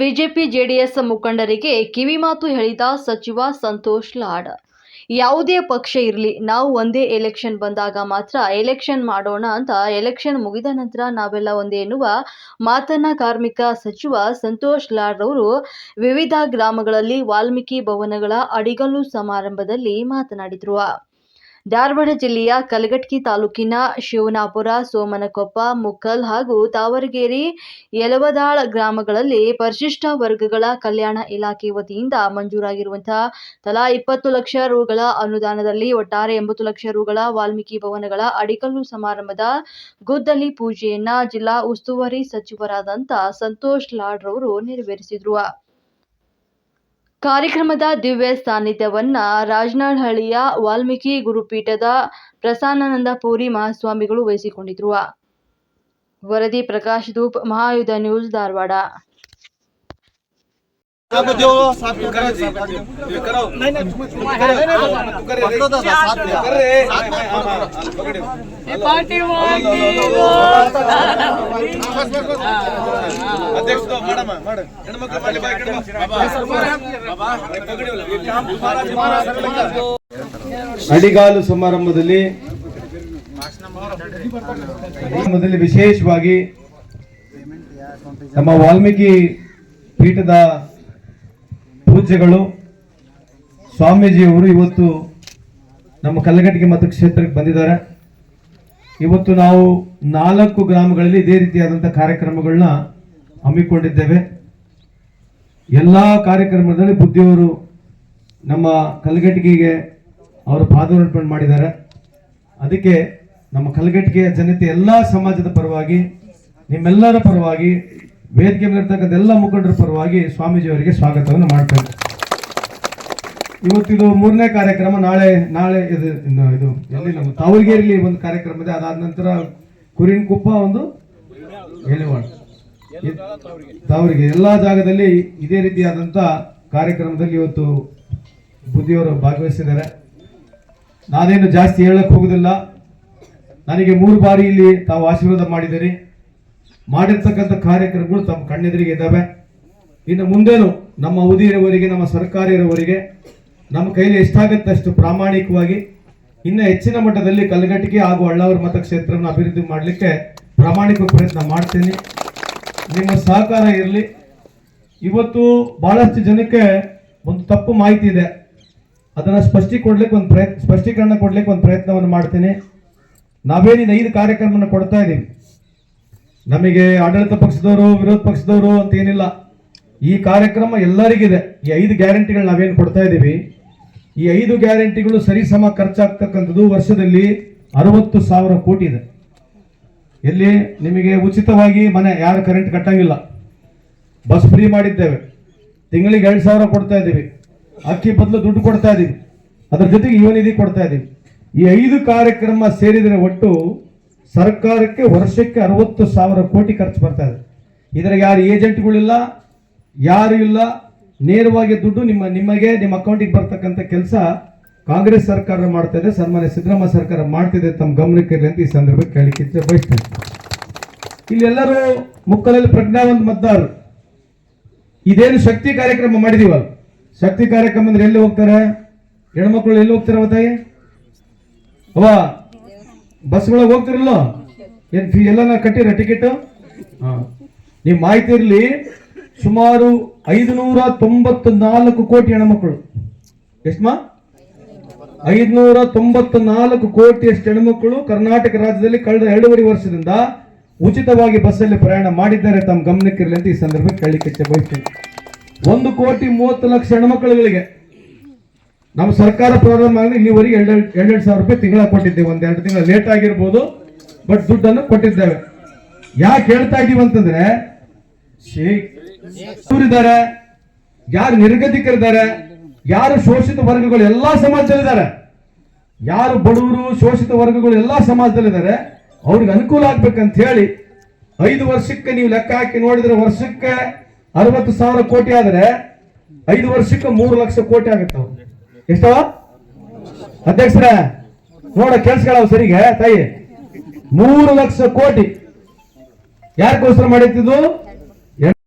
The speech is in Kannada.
ಬಿಜೆಪಿ, ಜೆಡಿಎಸ್ ಮುಖಂಡರಿಗೆ ಕಿವಿಮಾತು ಹೇಳಿದ ಸಚಿವ ಸಂತೋಷ್ ಲಾಡ್. ಯಾವುದೇ ಪಕ್ಷ ಇರಲಿ, ನಾವು ಒಂದೇ ಎಲೆಕ್ಷನ್ ಬಂದಾಗ ಮಾತ್ರ ಎಲೆಕ್ಷನ್ ಮಾಡೋಣ ಅಂತ ಎಲೆಕ್ಷನ್ ಮುಗಿದ ನಂತರ ನಾವೆಲ್ಲ ಒಂದೇ ಎನ್ನುವ ಮಾತನ್ನ ಕಾರ್ಮಿಕ ಸಚಿವ ಸಂತೋಷ್ ಲಾಡ್ ಅವರು ವಿವಿಧ ಗ್ರಾಮಗಳಲ್ಲಿ ವಾಲ್ಮೀಕಿ ಭವನಗಳ ಅಡಿಗಲ್ಲು ಸಮಾರಂಭದಲ್ಲಿ ಮಾತನಾಡಿದರು. ಧಾರವಾಡ ಜಿಲ್ಲೆಯ ಕಲಘಟಕಿ ತಾಲೂಕಿನ ಶಿವನಾಪುರ, ಸೋಮನಕೊಪ್ಪ, ಮುಕ್ಕಲ್ ಹಾಗೂ ತಾವರಗೇರಿ, ಯಲವದಾಳ ಗ್ರಾಮಗಳಲ್ಲಿ ಪರಿಶಿಷ್ಟ ವರ್ಗಗಳ ಕಲ್ಯಾಣ ಇಲಾಖೆ ವತಿಯಿಂದ ಮಂಜೂರಾಗಿರುವಂತಹ ತಲಾ ಇಪ್ಪತ್ತು ಲಕ್ಷ ರುಗಳ ಅನುದಾನದಲ್ಲಿ ಒಟ್ಟಾರೆ ಎಂಬತ್ತು ಲಕ್ಷ ರುಗಳ ವಾಲ್ಮೀಕಿ ಭವನಗಳ ಅಡಿಕಲ್ಲು ಸಮಾರಂಭದ ಗುದ್ದಲಿ ಪೂಜೆಯನ್ನ ಜಿಲ್ಲಾ ಉಸ್ತುವಾರಿ ಸಚಿವರಾದಂಥ ಸಂತೋಷ್ ಲಾಡ್ ರವರು ನೆರವೇರಿಸಿದ್ರು. ಕಾರ್ಯಕ್ರಮದ ದಿವ್ಯ ಸಾನ್ನಿಧ್ಯವನ್ನ ರಾಜನಾಳಹಳ್ಳಿಯ ವಾಲ್ಮೀಕಿ ಗುರುಪೀಠದ ಪ್ರಸನ್ನಾನಂದ ಪುರಿ ಮಹಾಸ್ವಾಮಿಗಳು ವಹಿಸಿಕೊಂಡಿದ್ರು. ವರದಿ ಪ್ರಕಾಶ್ ಧೂಪ್, ಮಹಾಯುಧ ನ್ಯೂಸ್ ಧಾರವಾಡ. ಅಡಿಗಾಲು ಸಮಾರಂಭದಲ್ಲಿ ಮೊದಲು ವಿಶೇಷವಾಗಿ ನಮ್ಮ ವಾಲ್ಮೀಕಿ ಪೀಠದ ಪೂಜ್ಯಗಳು ಸ್ವಾಮೀಜಿಯವರು ಇವತ್ತು ನಮ್ಮ ಕಲ್ಲಗಟ್ಟಿಗೆ ಮತ್ತು ಕ್ಷೇತ್ರಕ್ಕೆ ಬಂದಿದ್ದಾರೆ. ಇವತ್ತು ನಾವು ನಾಲ್ಕು ಗ್ರಾಮಗಳಲ್ಲಿ ಇದೇ ರೀತಿಯಾದಂಥ ಕಾರ್ಯಕ್ರಮಗಳನ್ನ ಹಮ್ಮಿಕೊಂಡಿದ್ದೇವೆ. ಎಲ್ಲ ಕಾರ್ಯಕ್ರಮದಲ್ಲಿ ಬುದ್ಧಿಯವರು ನಮ್ಮ ಕಲ್ಗಟ್ಟಿಗೆಗೆ ಅವರು ಪಾದಾರ್ಪಣೆ ಮಾಡಿದ್ದಾರೆ. ಅದಕ್ಕೆ ನಮ್ಮ ಕಲ್ಗಟ್ಟಿಗೆಯ ಜನತೆ ಎಲ್ಲ ಸಮಾಜದ ಪರವಾಗಿ, ನಿಮ್ಮೆಲ್ಲರ ಪರವಾಗಿ, ವೇದಿಕೆ ಮೇಲಿರ್ತಕ್ಕಂಥ ಎಲ್ಲ ಮುಖಂಡರ ಪರವಾಗಿ ಸ್ವಾಮೀಜಿಯವರಿಗೆ ಸ್ವಾಗತವನ್ನು ಮಾಡ್ತೇನೆ ಇವತ್ತಿದು ಮೂರನೇ ಕಾರ್ಯಕ್ರಮ ನಾಳೆ ನಾಳೆ ಇದು ಇದು ಎಲ್ಲಿ ನಮ್ಮ ತಾವರ್ಗೇರಿಲಿ ಒಂದು ಕಾರ್ಯಕ್ರಮ ಇದೆ, ಅದಾದ ನಂತರ ಕುರಿನ್ಕುಪ್ಪ ಒಂದು ಎಲೆವಾಡ ತಾವರಿಗೆ ಎಲ್ಲ ಜಾಗದಲ್ಲಿ ಇದೇ ರೀತಿಯಾದಂಥ ಕಾರ್ಯಕ್ರಮದಲ್ಲಿ ಇವತ್ತು ಬುದ್ಧಿಯವರು ಭಾಗವಹಿಸಿದ್ದಾರೆ. ನಾನೇನು ಜಾಸ್ತಿ ಹೇಳಕ್ ಹೋಗುದಿಲ್ಲ. ನನಗೆ ಮೂರು ಬಾರಿ ಇಲ್ಲಿ ತಾವು ಆಶೀರ್ವಾದ ಮಾಡಿದ್ದೀರಿ. ಮಾಡಿರ್ತಕ್ಕಂಥ ಕಾರ್ಯಕ್ರಮಗಳು ತಮ್ಮ ಕಣ್ಣೆದುರಿಗೆ ಇದ್ದಾವೆ. ಇನ್ನು ಮುಂದೇನು ನಮ್ಮ ಅವಧಿ ಇರುವವರೆಗೆ ನಮ್ಮ ಸರ್ಕಾರ ಇರುವವರೆಗೆ ನಮ್ಮ ಕೈಲಿ ಎಷ್ಟಾಗುತ್ತೆ ಅಷ್ಟು ಪ್ರಾಮಾಣಿಕವಾಗಿ, ಇನ್ನು ಹೆಚ್ಚಿನ ಮಟ್ಟದಲ್ಲಿ ಕಲ್ಗಟ್ಟಿಗೆ ಹಾಗೂ ಅಳ್ಳಾವರ ಮತಕ್ಷೇತ್ರವನ್ನು ಅಭಿವೃದ್ಧಿ ಮಾಡಲಿಕ್ಕೆ ಪ್ರಾಮಾಣಿಕ ಪ್ರಯತ್ನ ಮಾಡ್ತೀನಿ. ನಿಮ್ಮ ಸಹಕಾರ ಇರಲಿ. ಇವತ್ತು ಬಹಳಷ್ಟು ಜನಕ್ಕೆ ಒಂದು ತಪ್ಪು ಮಾಹಿತಿ ಇದೆ. ಅದನ್ನು ಸ್ಪಷ್ಟಿ ಕೊಡ್ಲಿಕ್ಕೆ ಒಂದು ಪ್ರಯತ್ನ, ಸ್ಪಷ್ಟೀಕರಣ ಕೊಡ್ಲಿಕ್ಕೆ ಒಂದು ಪ್ರಯತ್ನವನ್ನು ಮಾಡ್ತೀನಿ. ನಾವೇನಿನ ಐದು ಕಾರ್ಯಕ್ರಮವನ್ನು ಕೊಡ್ತಾ ಇದ್ದೀವಿ. ನಮಗೆ ಆಡಳಿತ ಪಕ್ಷದವರು, ವಿರೋಧ ಪಕ್ಷದವರು ಅಂತ ಏನಿಲ್ಲ. ಈ ಕಾರ್ಯಕ್ರಮ ಎಲ್ಲರಿಗಿದೆ. ಈ ಐದು ಗ್ಯಾರಂಟಿಗಳು ನಾವೇನು ಕೊಡ್ತಾ ಇದ್ದೀವಿ. ಈ ಐದು ಗ್ಯಾರಂಟಿಗಳು ಸರಿಸಮ ಖರ್ಚಾಗ್ತಕ್ಕಂಥದ್ದು ವರ್ಷದಲ್ಲಿ ಅರವತ್ತು ಸಾವಿರ ಕೋಟಿ ಇದೆ. ಎಲ್ಲಿ ನಿಮಗೆ ಉಚಿತವಾಗಿ ಮನೆ, ಯಾರು ಕರೆಂಟ್ ಕಟ್ಟಂಗಿಲ್ಲ. ಬಸ್ ಫ್ರೀ ಮಾಡಿದ್ದೇವೆ. ತಿಂಗಳಿಗೆ ಎರಡು ಸಾವಿರ ಕೊಡ್ತಾ ಇದ್ದೀವಿ. ಅಕ್ಕಿ ಬದಲು ದುಡ್ಡು ಕೊಡ್ತಾ ಇದ್ದೀವಿ. ಅದ್ರ ಜೊತೆಗೆ ಯುವ ನಿಧಿ ಕೊಡ್ತಾ ಇದ್ದೀವಿ. ಈ ಐದು ಕಾರ್ಯಕ್ರಮ ಸೇರಿದರೆ ಒಟ್ಟು ಸರ್ಕಾರಕ್ಕೆ ವರ್ಷಕ್ಕೆ ಅರವತ್ತು ಸಾವಿರ ಕೋಟಿ ಖರ್ಚು ಬರ್ತಾ ಇದೆ. ಇದ್ರಾಗ ಯಾರು ಏಜೆಂಟ್ಗಳಿಲ್ಲ ಯಾರು ಇಲ್ಲ ನೇರವಾಗಿ ದುಡ್ಡು ನಿಮ್ಮ, ನಿಮಗೆ, ನಿಮ್ಮ ಅಕೌಂಟಿಗೆ ಬರ್ತಕ್ಕಂಥ ಕೆಲಸ ಕಾಂಗ್ರೆಸ್ ಸರ್ಕಾರ ಮಾಡ್ತಾ ಇದೆ, ಸನ್ಮಾನ್ಯ ಸಿದ್ದರಾಮಯ್ಯ ಸರ್ಕಾರ ಮಾಡ್ತಿದೆ ತಮ್ಮ ಗಮನಕ್ಕೆ ಅಂತ ಈ ಸಂದರ್ಭಕ್ಕೆ ಇಚ್ಛೆ ಬಯಸ್ತೇನೆ ಇಲ್ಲಿ ಎಲ್ಲರೂ ಮುಕ್ಕಲಲ್ಲಿ ಪ್ರಜ್ಞಾವಂತ ಮತದಾರರು. ಇದೇನು ಶಕ್ತಿ ಕಾರ್ಯಕ್ರಮ ಮಾಡಿದೀವಲ್ಲ? ಶಕ್ತಿ ಕಾರ್ಯಕ್ರಮ ಅಂದ್ರೆ ಎಲ್ಲಿ ಹೋಗ್ತಾರೆ? ಹೆಣ್ಮಕ್ಳು ಎಲ್ಲಿ ಹೋಗ್ತಾರೆ ತಾಯಿ? ಅವ ಬಸ್ ಒಳಗೆ ಹೋಗ್ತಿರಲ್ಲ? ಏನ್ ಫೀ ಎಲ್ಲ ಕಟ್ಟಿರ ಟಿಕೆಟ್ ಹಾಂ. ನೀವು ಮಾಹಿತಿ ಇರಲಿ, ಸುಮಾರು ಐದುನೂರ ತೊಂಬತ್ತು ನಾಲ್ಕು ಕೋಟಿ ಹೆಣ್ಮಕ್ಳು. ಮಾ? ಐದುನೂರ ತೊಂಬತ್ತು ನಾಲ್ಕು ಕೋಟಿಯಷ್ಟು ಹೆಣ್ಮಕ್ಕಳು ಕರ್ನಾಟಕ ರಾಜ್ಯದಲ್ಲಿ ಕಳೆದ ಎರಡೂವರೆ ವರ್ಷದಿಂದ ಉಚಿತವಾಗಿ ಬಸ್ಸಲ್ಲಿ ಪ್ರಯಾಣ ಮಾಡಿದ್ದಾರೆ. ತಮ್ಮ ಗಮನಕ್ಕಿರಲಿ ಅಂತ ಈ ಸಂದರ್ಭಕ್ಕೆ ಕೇಳಲಿಕ್ಕೆ ಬಯಸ್ತೇನೆ. ಒಂದು ಕೋಟಿ ಮೂವತ್ತು ಲಕ್ಷ ಹೆಣ್ಮಕ್ಳುಗಳಿಗೆ ನಮ್ಮ ಸರ್ಕಾರ ಪ್ರಾರಂಭ ಆಗಲಿ, ಇಲ್ಲಿವರೆಗೆ ಎರಡೆರಡು ಎರಡೆರಡು ಸಾವಿರ ರೂಪಾಯಿ ತಿಂಗಳ ಕೊಟ್ಟಿದ್ದೇವೆ. ಒಂದ್ ಎರಡು ತಿಂಗಳ ಲೇಟ್ ಆಗಿರ್ಬೋದು ಬಟ್ ದುಡ್ಡನ್ನು ಕೊಟ್ಟಿದ್ದೇವೆ. ಯಾಕೆ ಹೇಳ್ತಾ ಇದ್ದೀವಿ ಅಂತಂದ್ರೆ ಇದ್ದಾರೆ ಯಾರು ನಿರ್ಗತಿಕರಿದ್ದಾರೆ, ಯಾರು ಶೋಷಿತ ವರ್ಗಗಳು ಎಲ್ಲಾ ಸಮಾಜದಲ್ಲಿದ್ದಾರೆ, ಯಾರು ಬಡವರು, ಶೋಷಿತ ವರ್ಗಗಳು ಎಲ್ಲಾ ಸಮಾಜದಲ್ಲಿದ್ದಾರೆ, ಅವ್ರಿಗೆ ಅನುಕೂಲ ಆಗ್ಬೇಕಂತ ಹೇಳಿ ಐದು ವರ್ಷಕ್ಕೆ ನೀವು ಲೆಕ್ಕ ಹಾಕಿ ನೋಡಿದ್ರೆ ವರ್ಷಕ್ಕೆ ಅರವತ್ತು ಸಾವಿರ ಕೋಟಿ ಆದರೆ ಐದು ವರ್ಷಕ್ಕೆ ಮೂರು ಲಕ್ಷ ಕೋಟಿ ಆಗುತ್ತೆ ಎಷ್ಟೋ? ಅಧ್ಯಕ್ಷರ, ನೋಡ ಕೆಲ್ಸಗಳವ ಸರಿಗೆ, ತಾಯಿ. ಮೂರು ಲಕ್ಷ ಕೋಟಿ. ಯಾರಿಗೋಸ್ಕರ ಮಾಡಿದ್ದು?